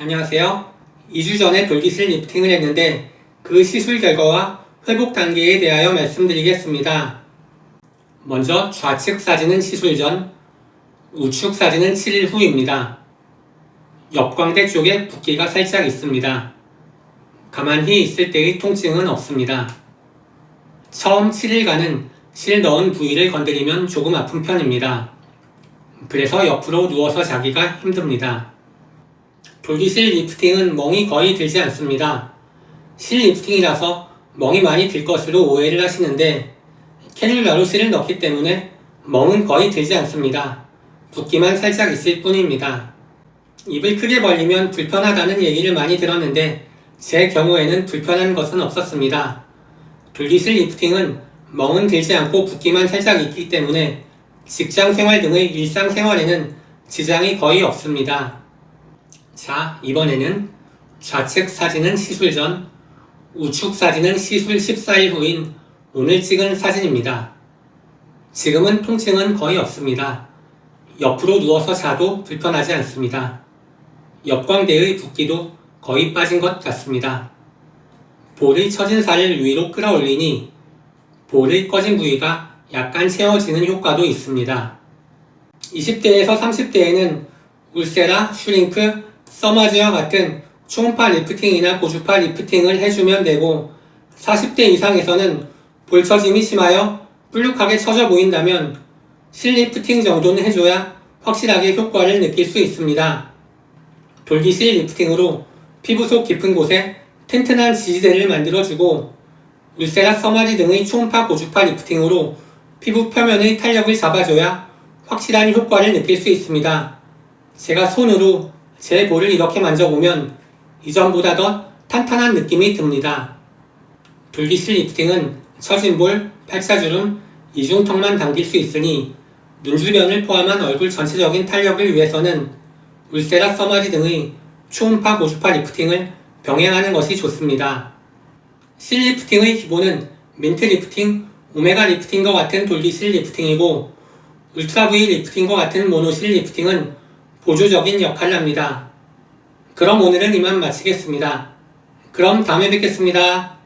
안녕하세요. 2주 전에 돌기실 리프팅을 했는데 그 시술 결과와 회복 단계에 대하여 말씀드리겠습니다. 먼저 좌측 사진은 시술 전, 우측 사진은 7일 후입니다. 옆광대 쪽에 붓기가 살짝 있습니다. 가만히 있을 때의 통증은 없습니다. 처음 7일간은 실 넣은 부위를 건드리면 조금 아픈 편입니다. 그래서 옆으로 누워서 자기가 힘듭니다. 돌기실 리프팅은 멍이 거의 들지 않습니다. 실 리프팅이라서 멍이 많이 들 것으로 오해를 하시는데 캐뉼라로 실을 넣기 때문에 멍은 거의 들지 않습니다. 붓기만 살짝 있을 뿐입니다. 입을 크게 벌리면 불편하다는 얘기를 많이 들었는데 제 경우에는 불편한 것은 없었습니다. 돌기실 리프팅은 멍은 들지 않고 붓기만 살짝 있기 때문에 직장 생활 등의 일상 생활에는 지장이 거의 없습니다. 자, 이번에는 좌측 사진은 시술 전, 우측 사진은 시술 14일 후인 오늘 찍은 사진입니다. 지금은 통증은 거의 없습니다. 옆으로 누워서 자도 불편하지 않습니다. 옆광대의 붓기도 거의 빠진 것 같습니다. 볼의 처진 살을 위로 끌어올리니 볼의 꺼진 부위가 약간 채워지는 효과도 있습니다. 20대에서 30대에는 울세라, 슈링크, 서마즈와 같은 초음파 리프팅이나 고주파 리프팅을 해주면 되고 40대 이상에서는 볼 처짐이 심하여 뿔룩하게 처져 보인다면 실리프팅 정도는 해줘야 확실하게 효과를 느낄 수 있습니다. 돌기실 리프팅으로 피부 속 깊은 곳에 튼튼한 지지대를 만들어주고 울세라 서마지 등의 초음파 고주파 리프팅으로 피부 표면의 탄력을 잡아줘야 확실한 효과를 느낄 수 있습니다. 제가 손으로 제 볼을 이렇게 만져보면 이전보다 더 탄탄한 느낌이 듭니다. 돌기실 리프팅은 처진 볼, 팔자주름, 이중턱만 당길 수 있으니 눈 주변을 포함한 얼굴 전체적인 탄력을 위해서는 울세라 서마지 등의 초음파 고주파 리프팅을 병행하는 것이 좋습니다. 실 리프팅의 기본은 민트 리프팅, 오메가 리프팅과 같은 돌기실 리프팅이고 울트라 V 리프팅과 같은 모노실 리프팅은 보조적인 역할을 합니다. 그럼 오늘은 이만 마치겠습니다. 그럼 다음에 뵙겠습니다.